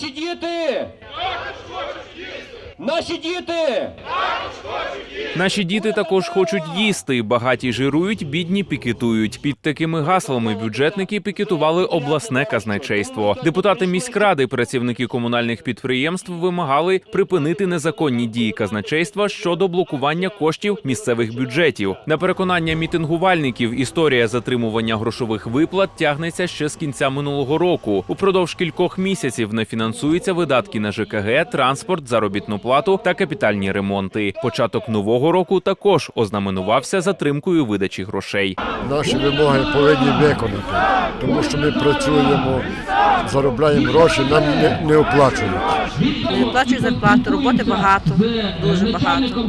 Наші діти! Наші діти! Наші діти також хочуть їсти. Багаті жирують, бідні пікетують. Під такими гаслами бюджетники пікетували обласне казначейство. Депутати міськради, працівники комунальних підприємств вимагали припинити незаконні дії казначейства щодо блокування коштів місцевих бюджетів. На переконання мітингувальників, історія затримування грошових виплат тягнеться ще з кінця минулого року. Упродовж кількох місяців не фінансуються видатки на ЖКГ, транспорт, заробітну плату та капітальні ремонти. Початок нового року також ознаменувався затримкою видачі грошей. Наші вимоги повинні виконати, тому що ми працюємо, заробляємо гроші, нам не, не оплачують. Не виплачують зарплату, роботи багато, дуже багато,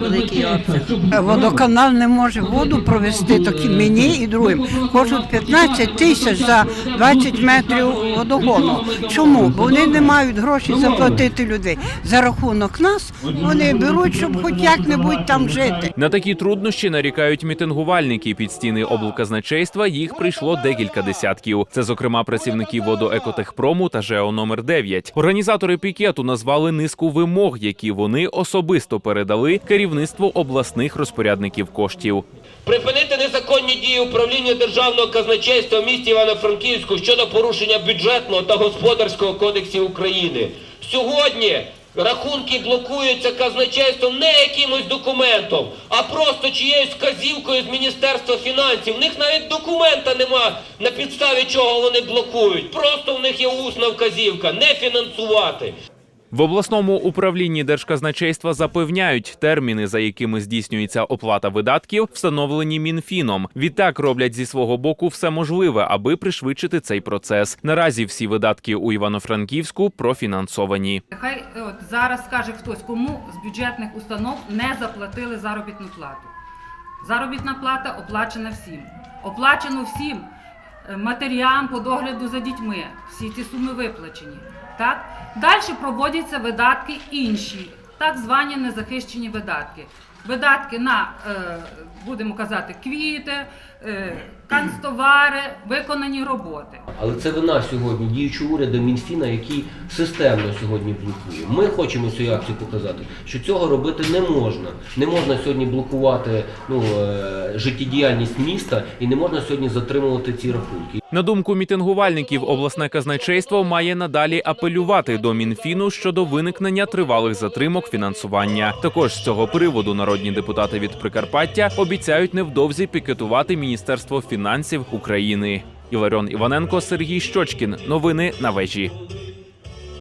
великий обсяг. Водоканал не може воду провести такі мені і другим. Хочуть 15 тисяч за 20 метрів водогону. Чому? Бо вони не мають грошей заплатити людей. За рахунок нас вони беруть, щоб хоч як-небудь там жити. На такі труднощі нарікають мітингувальники. Під стіни облказначейства їх прийшло декілька десятків. Це, зокрема, працівники водоекотехпрому та ЖЕО номер 9 Організатори пікету назвали низку вимог, які вони особисто передали керівництву обласних розпорядників коштів. Припинити незаконні дії управління державного казначейства в місті Івано-Франківську щодо порушення бюджетного та господарського кодексів України. Сьогодні рахунки блокуються казначейством не якимось документом, а просто чиєюсь вказівкою з Міністерства фінансів. В них навіть документа нема, на підставі чого вони блокують. Просто в них є усна вказівка не фінансувати. В обласному управлінні держказначейства запевняють, терміни, за якими здійснюється оплата видатків, встановлені мінфіном. Відтак роблять зі свого боку все можливе, аби пришвидшити цей процес. Наразі всі видатки у Івано-Франківську профінансовані. Хай от зараз скаже хтось, кому з бюджетних установ не заплатили заробітну плату. Заробітна плата оплачена всім. Оплачено всім матерям по догляду за дітьми. Всі ці суми виплачені. Так? Далі проводяться видатки інші, так звані незахищені видатки. Видатки на, е, будемо казати, квіти, е, канцтовари, виконані роботи. Але це вина сьогодні діючого уряду Мінфіна, який системно сьогодні блокує. Ми хочемо цією акцією показати, що цього робити не можна. Не можна сьогодні блокувати ну, е, життєдіяльність міста і не можна сьогодні затримувати ці рахунки. На думку мітингувальників, обласне казначейство має надалі апелювати до Мінфіну щодо виникнення тривалих затримок фінансування. Також з цього приводу народні депутати від Прикарпаття обіцяють невдовзі пікетувати Міністерство фінансів України. Іларіон Іваненко, Сергій Щочкін. Новини на вежі.